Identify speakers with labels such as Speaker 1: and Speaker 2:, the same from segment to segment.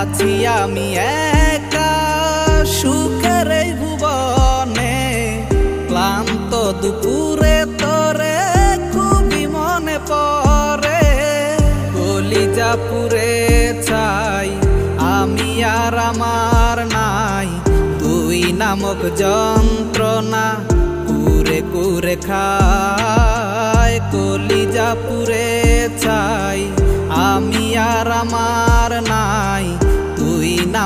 Speaker 1: আছি আমি একা। সুখের এই ভুবনে ক্লান্ত দুপুরে তোরে খুবই মনে পড়ে। কলিজা পুরে চাই আমি আর আমার নাই। তুই নামক যন্ত্রণা কুরে কুরে খায়। কলিজা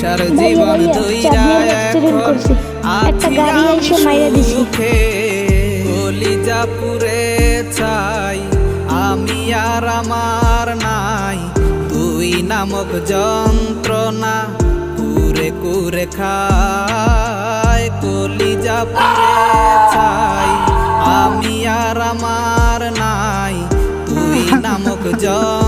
Speaker 2: ভাইয়া,
Speaker 1: জীবন
Speaker 2: করছে। একটা গাড়ি এসে মাইরা দিছে।
Speaker 1: কলিজা পুরে চাই আমি আর আমার নাই তুই নামক যন্ত্রণা কুরে কুরে খায় কলিজা পুরে চাই আমি আর আমার নাই তুই নামক যন্ত্রণা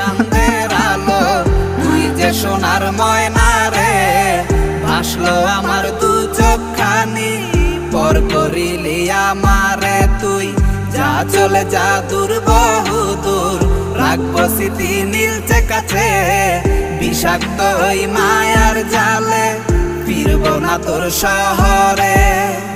Speaker 1: আমার দু চোখানি পর করিলি আমারে তুই। যা চলে যা দূর, বহু দূর। রাখব স্মৃতি নীলচে কাছে, বিষাক্ত ওই মায়ার জালে। ফিরব না তোর শহরে।